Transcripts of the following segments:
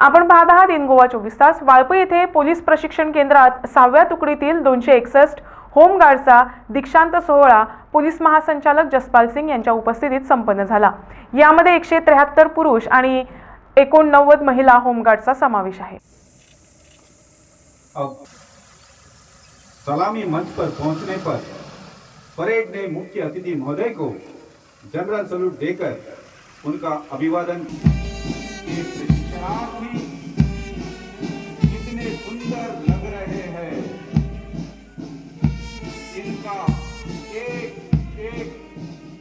आपण पाहत आहात इन गोवा चोवीस तास. वाळपई येथे पोलीस प्रशिक्षण केंद्रात सहाव्या तुकडीतील दोनशे एकसष्ट होमगार्डचा दीक्षांत सोहळा पोलीस महासंचालक जसपाल सिंग यांच्या उपस्थितीत संपन्न झाला. यामध्ये एकशे त्र्याहत्तर पुरुष आणि एकोणनव्वद महिला होमगार्डचा समावेश आहे. सलामी मंच पर पहुंचने पर परेड ने मुख्य अतिथि महोदय को जनरल सल्यूट देकर उनका अभिवादन शिक्षणार्थी कितने सुंदर लग रहे हैं। इनका एक एक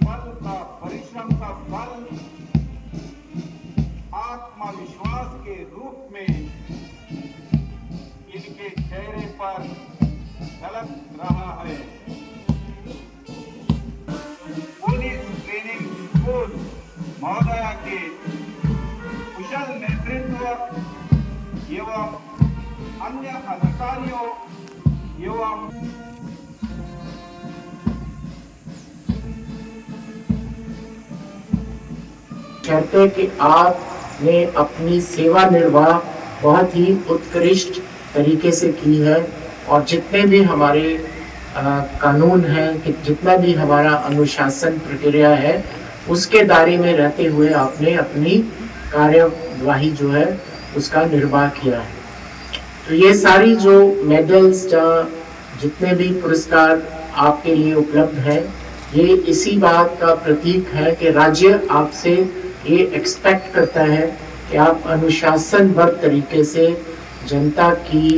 पल का परिश्रम का फल आत्मविश्वास के रूप में इनके चेहरे पर झलक रहा है। पुलिस ट्रेनिंग स्कूल महोदया के एवं अन्य अधिकारियों एवं है कि आपने अपनी सेवा निर्वाह बहुत ही उत्कृष्ट तरीके से की है और जितने भी हमारे अ, कानून हैं कि जितना भी हमारा अनुशासन प्रक्रिया है उसके दायरे में रहते हुए आपने अपनी कार्यवाही जो है उसका निर्वाह किया है। तो ये सारी जो मेडल्स या जितने भी पुरस्कार आपके लिए उपलब्ध है, ये इसी बात का प्रतीक है कि राज्य आपसे ये एक्सपेक्ट करता है कि आप अनुशासनबद्ध तरीके से जनता की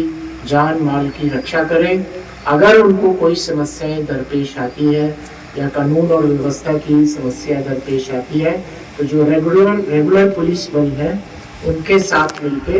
जान माल की रक्षा करें। अगर उनको कोई समस्याएँ दरपेश आती है या कानून और व्यवस्था की समस्या दरपेश आती है तो जो रेगुलर रेगुलर पुलिस बल है उनके साथ मिलके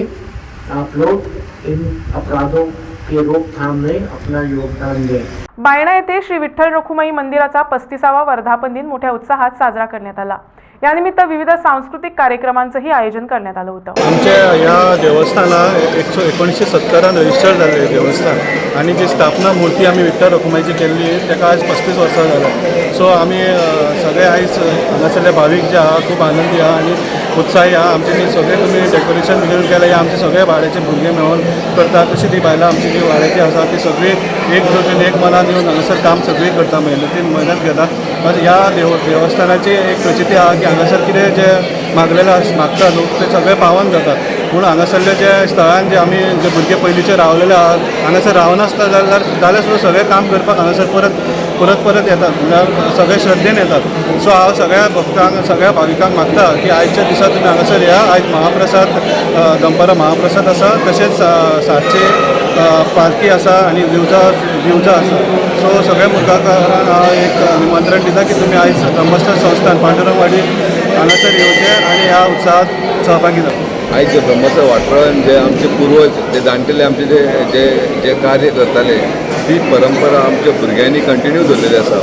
आप लोग इन अपराधों के रोकथाम में अपना योगदान दें। बायणा येथे श्री विठ्ठल रखुमाई मंदिराचा पस्तीसावा वर्धापन दिन मोठ्या उत्साहात साजरा करण्यात आला. यानिमित्त विविध सांस्कृतिक कार्यक्रमांचंही आयोजन करण्यात आलं होतं. आमच्या ह्या देवस्थानां एकशे एकोणीशे सत्तरान रजिस्टर जाल्लें देवस्थान. आनी जी स्थापना मुर्ती आमी विठ्ठल रखुमायची केल्ली ताका आयज पस्तीस वर्सां जाल्या सो आमी अ, सगळे आयज हांगासरले भावीक जे आहा खूब आनंदी आहा आनी उत्साही आहा आमचे जे सगळे तुमी डेकोरेशन बिकोरेशन केलं हे आमचे सगळे वाड्याचे भुरगे मेळून करतात. तशी ती बायलां आमची जी वाड्याची आसा ती सगळी एक जोडून एक मनान येवन हांगासर काम सगळी करता मेहनतीन मेहनत घेता मात ह्या देव देवस्थानाची एक प्रचिती आहा की हांगासर कितें जे मागलेले मागता लोक ते सगळे पावन जातात. पूण हांगासरले जे स्थळान जे आमी जे भुरगे पयलींचे रावलेले आहात हांगासर रावनासता जाल्यार जाल्यार सुद्दां सगळें काम करपाक हांगासर परत परत परत येतात. म्हणल्यार सगळे श्रद्धेन येतात. सो हांव सगळ्या भक्तांक सगळ्या भाविकांक मागता की आयच्या दिसा तुमी हांगासर या. आयज महाप्रसाद अ, दनपारां महाप्रसाद आसा तशेंच सातशे पालखी आसा आनी दिवजा दिवजा आसा सो सगळ्या मुखाकारांक हांव एक निमंत्रण दिता की तुमी आयज ब्रह्मस्थ संस्थान पांडुरंगवाडी हांगासर येवचें आनी ह्या उत्सवात सहभागी जावचें आयज जे ब्रह्मस्थ जे आमचे पुर्वज जे जाणटेले आमचे जे जे जे कार्य करताले ती परंपरा आमच्या भुरग्यांनी कंटिन्यू धरलेली आसा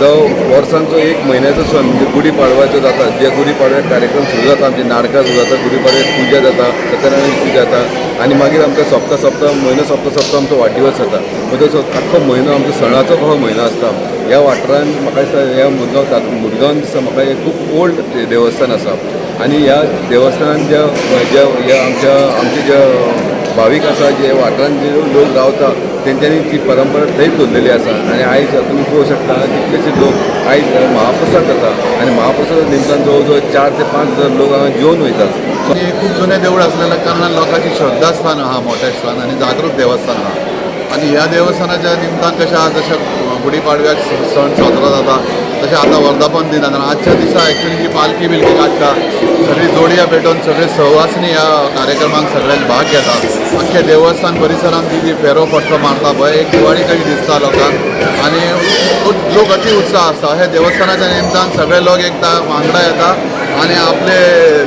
जो वर्सांचो एक म्हयन्याचो सण म्हणजे गुढी पाडवाचो जाता जे गुढी पाडव्याक कार्यक्रम सुरू जाता आमचे नाटकां सुरू जाता गुढी पाडव्याक पुजा जाता सत्यनारायण पुजा जाता आनी मागीर आमकां सप्ता सप्ता म्हयनो सप्ता सप्ता आमचो वाडदिवस जाता. म्हणजे आख्खो म्हयनो आमचो सणाचो हो म्हयनो आसता ह्या वाठारान म्हाका दिसता ह्या मुरगांव मुरगांव दिसता म्हाका एक खूब ओल्ड देवस्थान आसा. आनी ह्या देवस्थानान ज्या ज्या ह्या आमच्या आमचे ज्या भावीक आसा जे वाठारान जे लोक रावता तेंच्यांनी ती परंपरा थंयच दवरलेली आसा आनी आयज तुमी पळोवंक शकता कितलेशे लोक आयज महाप्रसाद जाता आनी महाप्रसादा निमतान जवळ जवळ चार ते पांच हजार लोक हांगा जेवन वयतात खूप जुने देऊळ असलेल्या कारणान लोकांची श्रद्धास्थान आहा मोठे स्थान आणि जागृत देवस्थान आहा आणि ह्या देवस्थानाच्या निमतान कशें आहा जशें गुढीपाडव्याक सण साजरो जाता तशें आतां वर्धापन दिन आनी आजच्या दिसा एक्चुली जी पालखी बिलकी काडटा सगळी जोडयां भेटून सगळे सहवासनी ह्या कार्यक्रमाक सगळ्यांक भाग घेतात. अख्ख्या देवस्थान परिसरांत ती जी फेरो फटको मारता पळय एक दिवाळी कशी दिसता लोकांक. आनी लोक अति उत्साह आसता हे देवस्थानाच्या निमतान सगळे लोक एकदा वांगडा येता आणि आपले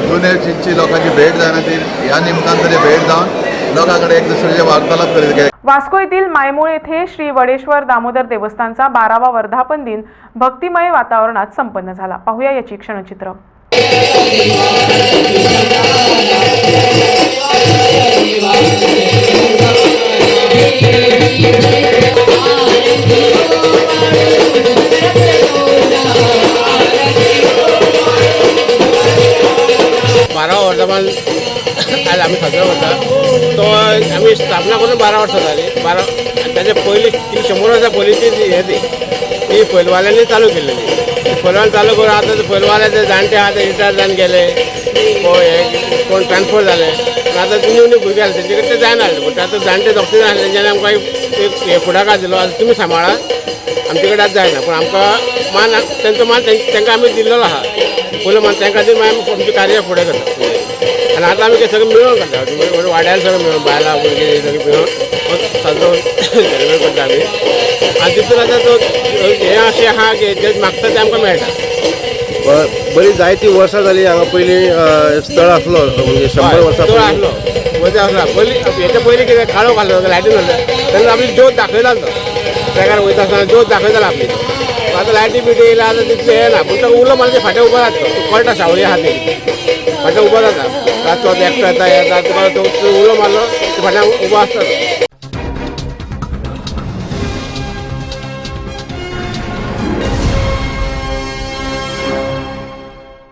जुने चिंची लोकांची भेट जायना ती ह्या निमतान तरी भेट जावन लोकांकडे एक दुसऱ्याचे वार्तालाप करीत वास्को येथील मायमूळ येथे श्री वडेश्वर दामोदर देवस्थानचा बारावा वर्धापन दिन भक्तिमय वातावरणात संपन्न झाला. पाहूया याची क्षणचित्र. बारा आम्ही साजरा करता तो आम्ही स्थापना करून बारा वर्सां जाली बारा त्याच्या पयलीं ती शंबर वर्षा पयलींची ती हे ती ती फैलवाल्यांनी चालू केलेली. फैलवाला चालू करून आतां ते फैलवाले जाणटे आहा ते रिटायर जावन गेले. कोण कोण ट्रान्सफर झाले. आता आतां ती न्यू न्यू भुरगे आले तेंचे ते जायना पूण आतां जाणटे दोग तीन आसले तेंच्यांनी आमकां एक हे फुडाकार दिलो आतां तुमी सांबाळा आमचे कडेन आतां जायना पूण आमकां मान तेंचो मान तें- तांकां आमी दिल्लो आहा पयलो मान तांकां खातीर मागीर आमचें कार्य फुडें करता. आनी आतां आमी कितें सगळें मिळून करता. म्हणजे वाड्यार सगळें मिळून बायलां भुरगीं सगळीं मिळून साजरो सेलिब्रेट करता आमी आनी तितून आतां तो हें अशें आहा की जें मागता तें आमकां मेळटा बरी जायती वर्सां जाली हांगा पयलीं स्थळ आसलो म्हणजे शंबर वर्सां तो पयलीं आसलो मजा आसला पयलीं हेच्या पयलीं कितें काळो घालो लायटी घालो तेन्ना आपली ज्योत दाखयतालो तो ट्रॅकार वयता आसतना ज्योत दाखयतालो आपली तो आतां लायटी बिटी येयला आतां तितलें हें ना पूण तो उलो मारचे फाटीं उबो रावता तो कळटा सावळी आहा ती फाटल्या उभं राहतात. रात एकटा येता येता तुम्हाला तो उलो मारलो ते फाटल्या उभा असतात.